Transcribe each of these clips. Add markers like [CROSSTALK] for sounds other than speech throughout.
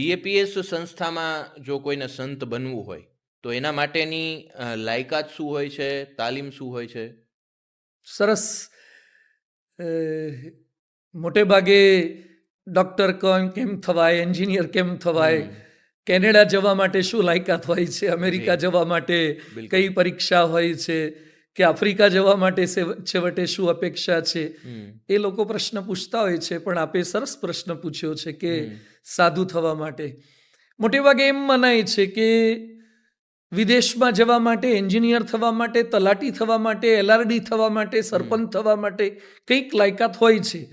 BAPS સંસ્થામાં જો કોઈને સંત બનવું હોય તો એના માટેની લાયકાત શું હોય છે? તાલીમ શું હોય છે? સરસ. મોટે ભાગે ડૉક્ટર કેમ કેમ થવાય એન્જિનિયર કેમ થવાય કેનેડા જવા માટે શું લાયકાત હોય છે? અમેરિકા જવા માટે. કઈ પરીક્ષા હોય છે? કે આફ્રિકા જવા માટે છેવટે શું અપેક્ષા છે? એ લોકો પ્રશ્ન પૂછતા હોય છે પણ આપે સરસ પ્રશ્ન પૂછ્યો છે કે સાધુ થવા માટે. મોટે ભાગે એમ મનાય છે કે વિદેશમાં જવા માટે એન્જિનિયર થવા માટે તલાટી થવા માટે એલઆરડી થવા માટે સરપંચ થવા માટે કંઈક લાયકાત હોય છે.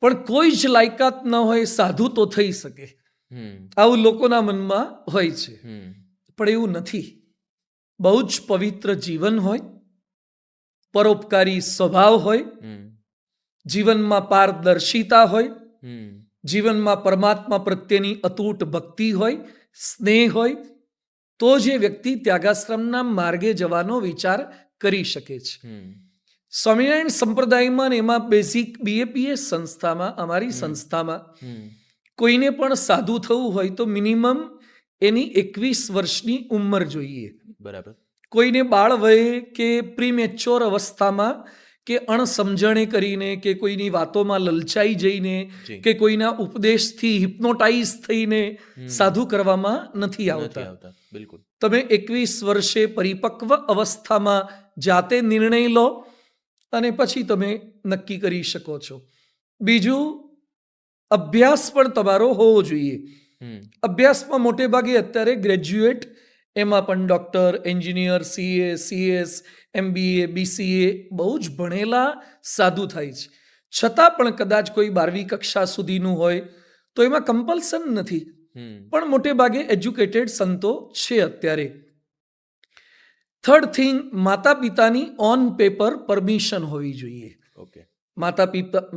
પણ કોઈ જ લાયકાત ન હોય સાધુ તો થઈ શકે. આવું લોકોના મનમાં હોય છે. પણ એવું નથી. બહુ જ પવિત્ર જીવન હોય પરોપકારી સ્વભાવ હોય જીવનમાં પારદર્શિતા હોય જીવનમાં પરમાત્મા પ્રત્યેની અતૂટ ભક્તિ હોય સ્નેહ હોય તો જે વ્યક્તિ ત્યાગાશ્રમના માર્ગે જવાનો વિચાર કરી શકે છે. સ્વામિનારાયણ સંપ્રદાયમાં ને એમાં બેઝિક બીએપીએ સંસ્થામાં અમારી સંસ્થામાં કોઈને પણ સાધુ થવું હોય તો મિનિમમ એની એકવીસ વર્ષની ઉંમર જોઈએ. બરાબર. કોઈને બાળ વયે કે પ્રીમેચ્યોર અવસ્થામાં કે અણસમજણે કરીને કે કોઈની વાતોમાં લલચાઈ જઈને કે કોઈના ઉપદેશથી હિપ્નોટાઇઝ થઈને. સાધુ કરવામાં નથી આવતા. બિલકુલ. તમે એકવીસ વર્ષે પરિપક્વ અવસ્થામાં જાતે નિર્ણય લો અને પછી તમે નક્કી કરી શકો છો. બીજું અભ્યાસ પણ તમારો હોવો જોઈએ. અભ્યાસમાં મોટે ભાગે અત્યારે ગ્રેજ્યુએટ એમાં પણ doctor engineer CA CS MBA BCA બહુ જ ભણેલા સાધુ થાય છે. છતાં પણ કદાચ કોઈ બારમી કક્ષા સુધીનું હોય તો એમાં કમ્પલ્સન નથી. પણ મોટે ભાગે એજ્યુકેટેડ સંતો છે અત્યારે. થર્ડ થિંગ માતા પિતાની ઓન પેપર પરમિશન હોવી જોઈએ. ઓકે. માતા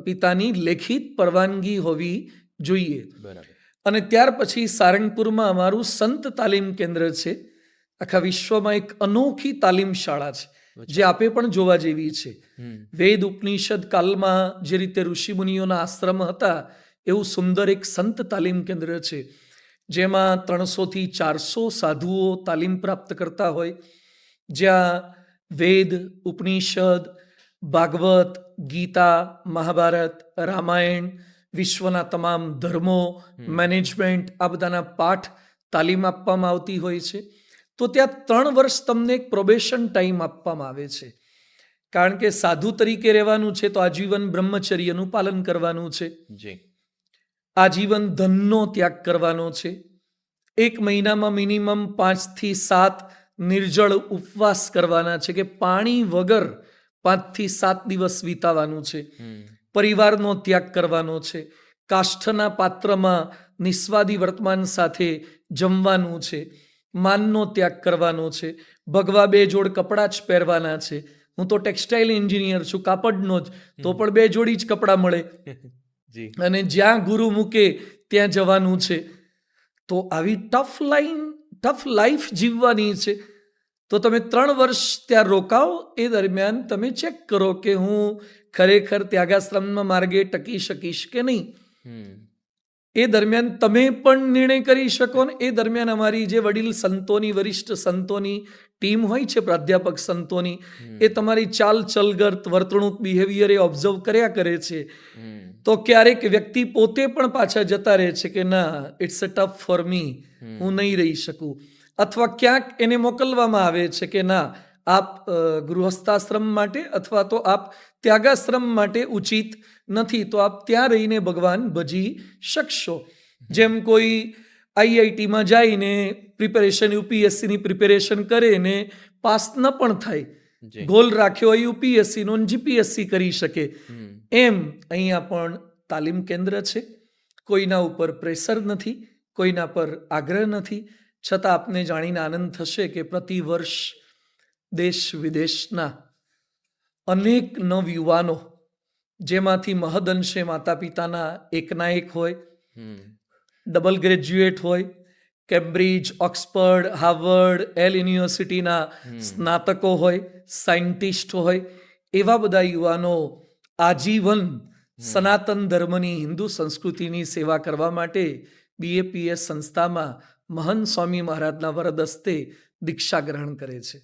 પિતાની લેખિત પરવાનગી હોવી જોઈએ. બરાબર. અને ત્યાર પછી સારંગપુરમાં અમારું સંત તાલીમ કેન્દ્ર છે. આખા વિશ્વમાં એક અનોખી તાલીમ શાળા છે જે આપે પણ જોવા જેવી છે. વેદ ઉપનિષદ કાલમાં જે રીતે ઋષિમુનિઓના આશ્રમ હતા એવું સુંદર એક સંત તાલીમ કેન્દ્ર છે જેમાં ત્રણસોથી ચારસો સાધુઓ તાલીમ પ્રાપ્ત કરતા હોય. જ્યાં વેદ ઉપનિષદ ભાગવત ગીતા મહાભારત રામાયણ વિશ્વના તમામ ધર્મો મેનેજમેન્ટ આ બધાના પાઠ તાલીમ આપવામાં આવતી હોય છે. તો ત્યાં ત્રણ વર્ષ તમને એક પ્રોબેશન ટાઈમ આપવામાં આવે છે. કારણ કે સાધુ તરીકે રહેવાનું છે તો આજીવન બ્રહ્મચર્યનું પાલન કરવાનું છે. જી. આજીવન ધનનો ત્યાગ કરવાનો છે. એક મહિનામાં મિનિમમ પાંચથી સાત નિર્જળ ઉપવાસ કરવાના છે કે પાણી વગર પાંચથી સાત દિવસ વિતાવાનું છે. પરિવારનો ત્યાગ કરવાનો છે. કાષ્ઠના પાત્રમાં નિસ્વાદી વર્તમાન સાથે જમવાનું છે. માનનો ત્યાગ કરવાનો છે. ભગવા બે જોડ કપડાં જ પહેરવાના છે. હું તો ટેક્સટાઇલ એન્જિનિયર છું કાપડનો જ. તો પણ બે જોડી જ કપડાં મળે. [LAUGHS] અને જ્યાં ગુરુ મૂકે ત્યાં જવાનું છે. તો આવી ટફ લાઈન ટફ લાઈફ જીવવાની છે. તો તમે ત્રણ વર્ષ ત્યાં રોકાઓ એ દરમિયાન તમે ચેક કરો કે હું ખરેખર ત્યાગાશ્રમના માર્ગે ટકી શકીશ કે નહીં. એ દરમિયાન તમે પણ નિર્ણય કરી શકો ને એ દરમિયાન અમારી જે વડીલ સંતોની વરિષ્ઠ સંતોની ટીમ હોય છે પ્રાધ્યાપક સંતોની એ તમારી ચાલ ચલગત વર્તણૂક બિહેવિયર એ ઓબ્ઝર્વ કર્યા કરે છે. તો ક્યારેક વ્યક્તિ પોતે પણ પાછા જતા રહે છે કે ના it's a tough for me હું નહીં રહી શકું. અથવા ક્યાંક એને મોકલવામાં આવે છે કે ના આપ ગૃહસ્થાશ્રમ માટે અથવા તો આપ ત્યાગાશ્રમ માટે ઉચિત નથી તો આપ ત્યાં રહીને ભગવાન ભજી શકશો. જેમ કોઈ આઈઆઈટીમાં જઈને પ્રિપેરેશન યુપીએસસીની પ્રિપેરેશન કરે ને પાસ ન પણ થાય ગોલ રાખ્યો હોય યુપીએસસીનો જીપીએસસી કરી શકે. એમ અહીંયા પણ તાલીમ કેન્દ્ર છે. કોઈના ઉપર પ્રેશર નથી કોઈના પર આગ્રહ નથી. છતાં આપને જાણીને આનંદ થશે કે પ્રતિ વર્ષ દેશ વિદેશના અનેક નવયુવાનો જેમાંથી મહદઅંશે માતા પિતાના એકના એક હોય ડબલ ગ્રેજ્યુએટ હોય કેમ્બ્રિજ ઓક્સફર્ડ હાર્વર્ડ એલ યુનિવર્સિટીના સ્નાતકો હોય સાયન્ટિસ્ટ હોય એવા બધા યુવાનો આજીવન સનાતન ધર્મની હિન્દુ સંસ્કૃતિની સેવા કરવા માટે બીએપીએસ સંસ્થામાં મહંત સ્વામી મહારાજના વરદ હસ્તે દીક્ષા ગ્રહણ કરે છે.